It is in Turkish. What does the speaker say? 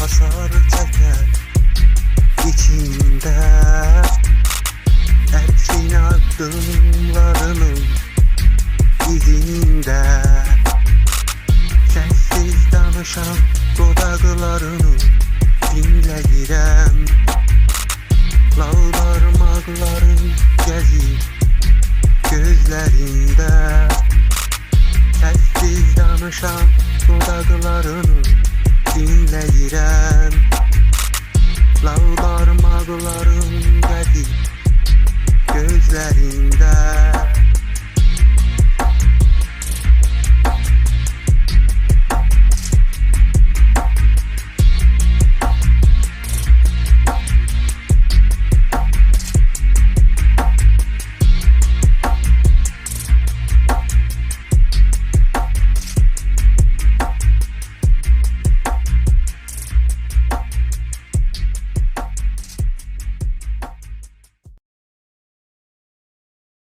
hasar çeker içinde. Etkin adımlarının izinde. Sessiz danışan dodaqlarını dinləyirəm Lal barmaqların gəzir gözlərində Sessiz danışan dodaqlarını Gəzir gözlərində